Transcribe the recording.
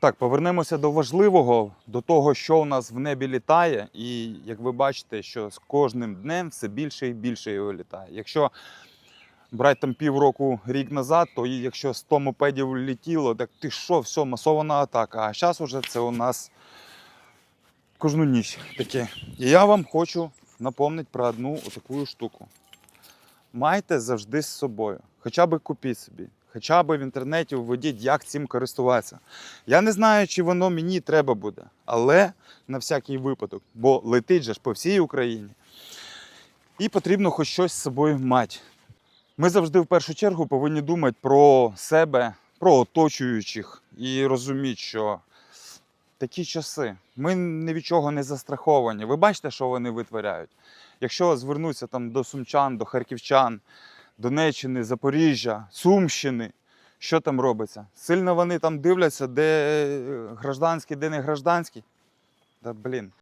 Так, повернемося до важливого, до того, що у нас в небі літає. І як ви бачите, що з кожним днем все більше і більше його літає. Якщо брати там півроку рік назад, то якщо 100 мопедів летіло, так ти що, все, масована атака. А зараз уже це у нас кожну ніч таке. І я вам хочу напомнити про одну таку штуку. Майте завжди з собою. Хоча б купіть собі. Хоча б в інтернеті введіть, як цим користуватися. Я не знаю, чи воно мені треба буде, але на всякий випадок, бо летить же ж по всій Україні. І потрібно хоч щось з собою мати. Ми завжди в першу чергу повинні думати про себе, про оточуючих і розуміти, що такі часи. Ми ні від чого не застраховані. Ви бачите, що вони витворяють. Якщо звернутися там до сумчан, до харківчан, Донеччини, Запоріжжя, Сумщини, що там робиться? Сильно вони там дивляться, де гражданський, де не гражданський. Та блін.